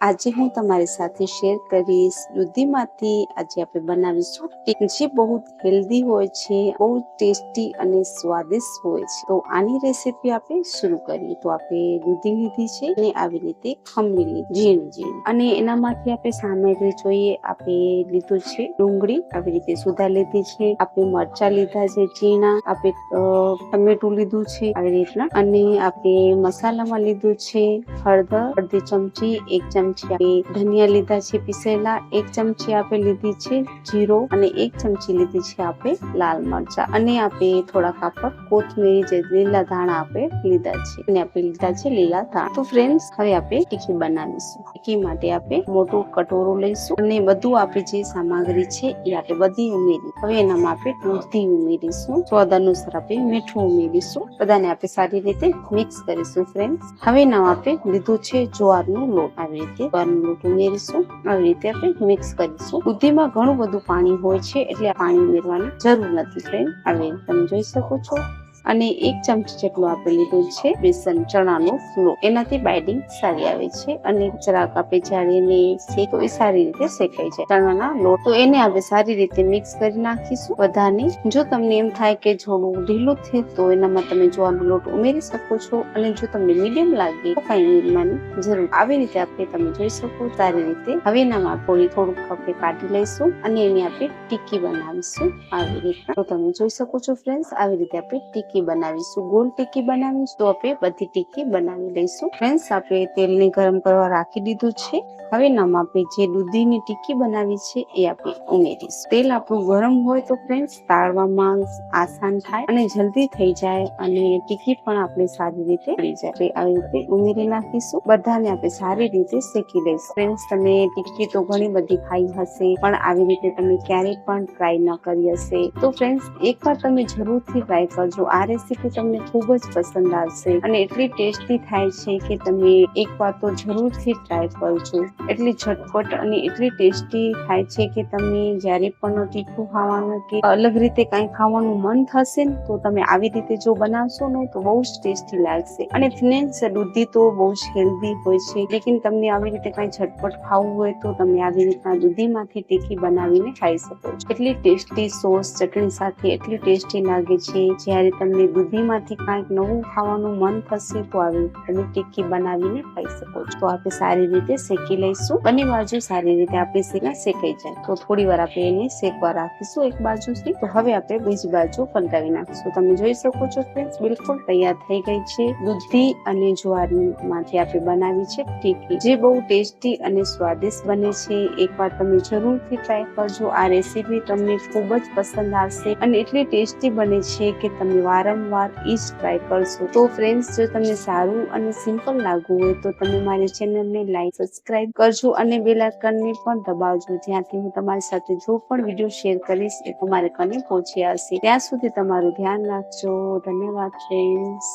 આજે હું તમારી સાથે શેર કરીશ. દૂધીમાંથી આજે આપણે બનાવીશું જે બહુ હેલ્ધી હોય છે, બહુ ટેસ્ટી અને સ્વાદિષ્ટ હોય છે. તો આની રેસીપી આપણે શરૂ કરીએ. તો આપણે દૂધી લીધી છે અને આવી રીતે ખમણી લીધી ઝીણી ઝીણી. અને એનામાંથી આપણે સામગ્રી જોઈએ, આપણે લીધું છે ડુંગળી. આવી રીતે સુધા લીધી છે. આપણે મરચા લીધા છે, ઝીણા. આપણે ટમેટું લીધું છે, આવી રીતના. અને આપણે મસાલામાં લીધું છે હળદર, અડધી ચમચી, એક ચમચી આપણે ધનિયા લીધા છે પીસેલા, એક ચમચી આપણે લીધી છે જીરો અને એક ચમચી લીધી છે આપણે લાલ મરચા. અને આપણે થોડા કાપડ કોથમીરી જે લીલા ધાણા આપણે લીધા છે. અને આપણે લીધા છે લીલા ધાણા. તો ફ્રેન્ડ્સ, હવે આપણે ટીકી બનાવીશું. ટીકી માટે આપણે મોટું કટોરું લઈશું અને બધું આપણે જે સામગ્રી છે એ આપણે બધી ઉમેરી. હવે એનામાં આપણે દૂધી ઉમેરીશું. સ્વાદ અનુસાર આપણે મીઠું ઉમેરીશું. બધાને આપણે સારી રીતે મિક્સ કરીશું ફ્રેન્ડ્સ. હવે ના આપણે લીધું છે જુવારનું લોટ. આવી રીતે જ્વારનો લોટ ઉમેરીશું. આવી રીતે આપણે મિક્સ કરીશું. દૂધીમાં ઘણું બધું પાણી હોય છે એટલે પાણી ઉમેરવાની જરૂર નથી ફ્રેન્ડ રીતે તમે જોઈ શકો છો. અને એક ચમચી જેટલું આપણે લીધું છે બેસન ચણાનો ફ્લો. એનાથી બાઇડિંગ સારી આવે છે અને જરાક આપણે જ્યારે એને શેકો એ સારી રીતે શેકાઈ જાય. ચણાના લોટ તો એને આપણે સારી રીતે મિક્સ કરી નાખીશું. બધાને જો તમને એમ થાય કે થોડું ઢીલું થાય તો એનામાં તમે જવાનો લોટ ઉમેરી શકો છો અને જો તમને મીડિયમ લાગે, તો કઈ ઉમેરવાની જરૂર. આવી રીતે આપણે તમે જોઈ શકો સારી રીતે. હવે એનામાં થોડી થોડુંક આપણે કાઢી લઈશું અને એની આપણે ટીકી બનાવીશું. આવી રીતે. તો તમે જોઈ શકો છો ફ્રેન્ડ્સ, આવી રીતે આપણે ટીકી બનાવીશું, ગોળ ટીકી બનાવીશું, તો આપણે બધી ટીકી બનાવી લઈશું. ફ્રેન્ડ્સ, આપણે તેલને ગરમ કરવા રાખી દીધું છે. હવે નામ આપણે જે દૂધીની ટીકી બનાવી છે એ આપણે ઉમેરીશું. તેલ આપણું ગરમ હોય તો ફ્રેન્ડ્સ તાળવામાં આસાન થાય અને જલ્દી થઈ જાય અને ટીકી પણ આપણે સારી રીતે થઈ જાય. આવી રીતે ઉમેરી નાખીશું. બધાને આપણે સારી રીતે શેકી લઈશું. ફ્રેન્ડ્સ, તમે ટીકી તો ઘણી બધી ખાઈ હશે, પણ આવી રીતે તમે ક્યારેય પણ ટ્રાય ન કરી હશે. તો ફ્રેન્ડ્સ, એકવાર તમે જરૂરથી ટ્રાય કરજો. આ રેસીપી તમને ખૂબ જ પસંદ આવશે. અને એટલી ટેસ્ટી થાય છે કે તમે એકવાર તો જરૂરથી ટ્રાય કરજો. એટલી ઝટપટ અને એટલી ટેસ્ટી થાય છે કે તમે જ્યારે પણ તીખું ખાવાનું કે અલગ રીતે કંઈ ખાવાનું મન થશે ને, તો તમે આવી રીતે જો બનાવશો ને, તો બહુ જ ટેસ્ટી લાગશે. અને ફ્રેન્ડ્સ દૂધી તો બહુ જ હેલ્ધી હોય છે. લેકિન તમને આવી રીતે કંઈ ઝટપટ ખાવું હોય તો તમે આવી રીતના દૂધીમાંથી તીખી બનાવીને ખાઈ શકો છો. એટલી ટેસ્ટી સોસ ચટણી સાથે એટલી ટેસ્ટી લાગે છે. જ્યારે તમને દૂધીમાંથી કાંઈક નવું ખાવાનું મન થશે તો આવી તમે ટીકી બનાવીને ખાઈ શકો છો. તો આપણે સારી રીતે શેકી લઈશું. બંને બાજુ સારી રીતે આપણે શેકા શેકાઈ જાય. તો થોડી વાર આપણે એને શેકવા રાખીશું એક બાજુથી. તો હવે આપણે બીજી બાજુ પલટાવી નાખીશું. તમે જોઈ શકો છો ફ્રેન્ડ્સ બિલકુલ તૈયાર થઈ ગઈ છે. દૂધી અને જ્વારમાંથી આપણે બનાવી છે ટીકી જે બહુ ટેસ્ટી અને સ્વાદિષ્ટ બને છે, એકવાર તમે જરૂરથી ટ્રાય કરજો. આ રેસીપી તમને ખૂબ જ પસંદ આવશે અને એટલી ટેસ્ટી બને છે કે તમે વારંવાર ઈ જ ટ્રાય કરશો. તો ફ્રેન્ડ્સ જો તમને સારું અને સિમ્પલ લાગવું હોય, તો તમે મારી ચેનલને લાઈક સબસ્ક્રાઇબ કરજો અને બેલ આઇકનને પણ દબાવજો. જ્યાંથી હું તમારી સાથે જો પણ વીડિયો શેર કરીશ, એ તમારે કને પહોંચી આવશે ત્યાં સુધી તમારું ધ્યાન રાખજો. ધન્યવાદ ફ્રેન્ડ્સ